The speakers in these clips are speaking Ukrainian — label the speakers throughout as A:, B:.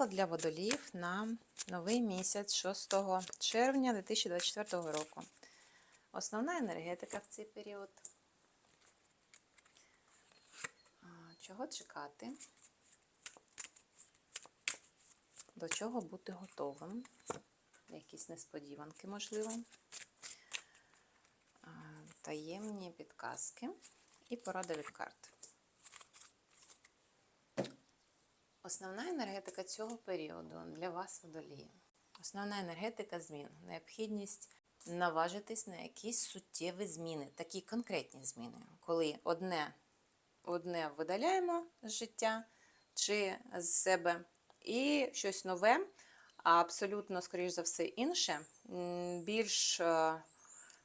A: Для водоліїв на новий місяць 6 червня 2024 року. Основна енергетика в цей період. Чого чекати? До чого бути готовим? Якісь несподіванки, можливо. Таємні підказки і порада від карт. Основна енергетика цього періоду для вас водолії. Основна енергетика змін, необхідність наважитись на якісь суттєві зміни, такі конкретні зміни, коли одне, одне видаляємо з життя чи з себе, і щось нове, а абсолютно, скоріш за все, інше, більш е,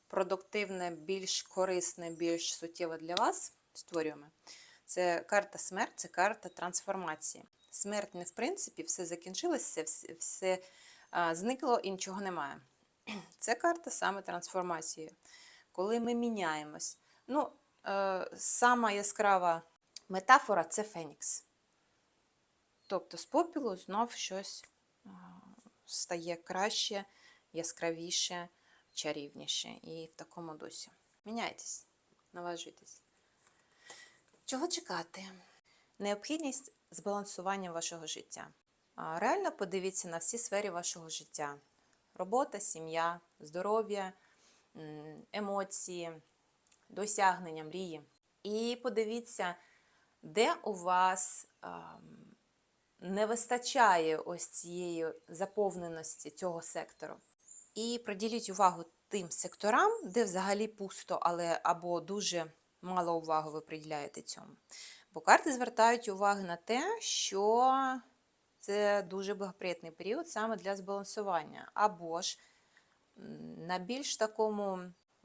A: продуктивне, більш корисне, більш суттєве для вас створюємо. Це карта смерть, це карта трансформації. Смерть не в принципі, все закінчилося, все, все а, зникло і нічого немає. Це карта саме трансформації, коли ми міняємось. Ну, е, сама яскрава метафора це Фенікс. Тобто з попілу знов щось а, стає краще, яскравіше, чарівніше. І в такому дусі. Міняйтесь, наважуйтесь. Чого чекати? Необхідність збалансування вашого життя. Реально подивіться на всі сфери вашого життя: робота, сім'я, здоров'я, емоції, досягнення, мрії. І подивіться, де у вас не вистачає ось цієї заповненості цього сектору. І приділіть увагу тим секторам, де взагалі пусто, але або дуже мало уваги ви приділяєте цьому. Бо карти звертають увагу на те, що це дуже благоприятний період саме для збалансування. Або ж на більш такому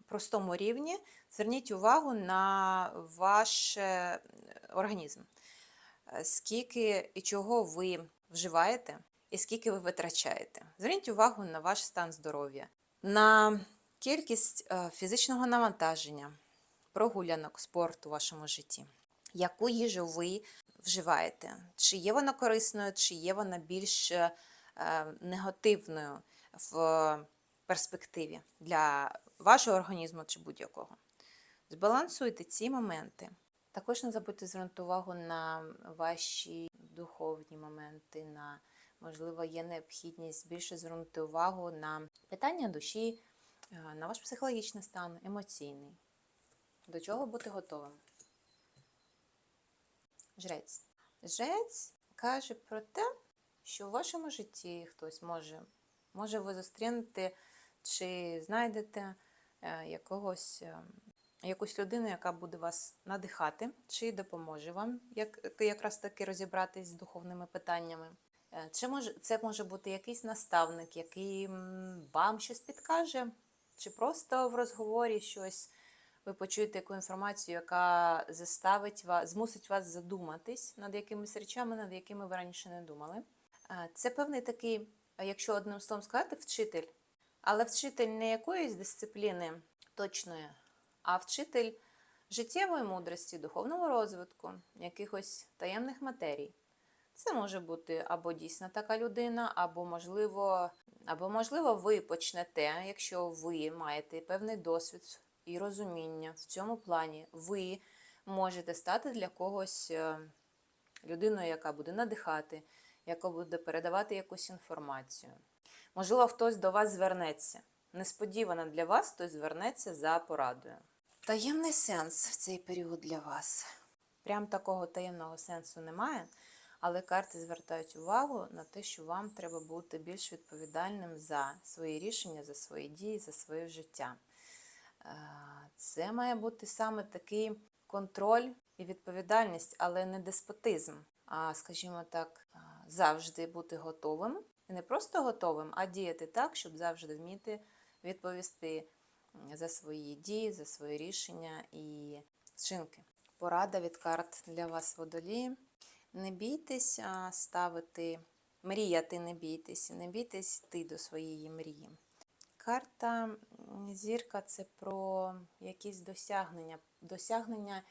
A: простому рівні зверніть увагу на ваш організм. Е, Скільки і чого ви вживаєте, і скільки ви витрачаєте. Зверніть увагу на ваш стан здоров'я, на кількість е, фізичного навантаження, прогулянок, спорту у вашому житті. Яку їжу ви вживаєте? Чи є вона корисною, чи є вона більш е, негативною в перспективі для вашого організму чи будь-якого? Збалансуйте ці моменти. Також не забудьте звернути увагу на ваші духовні моменти, на, можливо, є необхідність більше звернути увагу на питання душі, е, на ваш психологічний стан, емоційний. До чого бути готовим? Жрець. Жрець каже про те, що в вашому житті хтось може, може ви зустрінете чи знайдете е, якогось, е, якусь людину, яка буде вас надихати, чи допоможе вам як, якраз таки розібратись з духовними питаннями. Е, Чи може, це може бути якийсь наставник, який вам щось підкаже, чи просто в розговорі щось ви почуєте яку інформацію, яка заставить вас, змусить вас задуматись над якимись речами, над якими ви раніше не думали. Е, Це певний такий, якщо одним словом сказати, вчитель, але вчитель не якоїсь дисципліни точної, а вчитель життєвої мудрості, духовного розвитку, якихось таємних матерій. Це може бути або дійсно така людина, або можливо, або можливо, ви почнете, якщо ви маєте певний досвід і розуміння в цьому плані, ви можете стати для когось е, людиною, яка буде надихати, яка буде передавати якусь інформацію. Можливо, хтось до вас звернеться. Несподівано для вас хтось звернеться за порадою. Таємний сенс в цей період для вас. Прям такого таємного сенсу немає, але карти звертають увагу на те, що вам треба бути більш відповідальним за свої рішення, за свої дії, за своє життя. Це має бути саме такий контроль і відповідальність, але не деспотизм, а, скажімо так, завжди бути готовим. І не просто готовим, а діяти так, щоб завжди вміти відповісти за свої дії, за свої рішення і вчинки. Порада від карт для вас водолії. Не бійтесь ставити, мріяти, не бійтесь, не бійтесь йти до своєї мрії. Карта зірка це про якісь досягнення, досягнення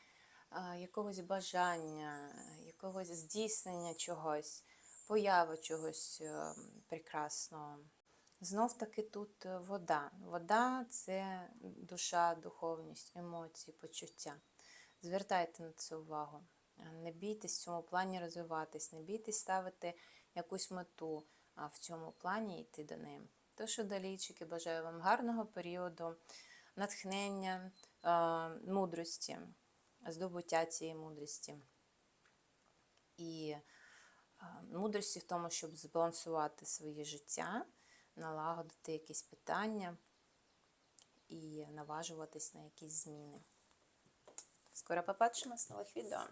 A: якогось бажання, якогось здійснення чогось, поява чогось е, прекрасного. Знов таки тут е, вода. Вода це душа, духовність, емоції, почуття. Звертайте на це увагу. Не бійтесь в цьому плані розвиватись, не бійтесь ставити якусь мету а в цьому плані йти до неї. Тож, удалійчики, бажаю вам гарного періоду, натхнення, мудрості, здобуття цієї мудрості. І мудрості в тому, щоб збалансувати своє життя, налагодити якісь питання і наважуватись на якісь зміни. Скоро побачимось в нових відео.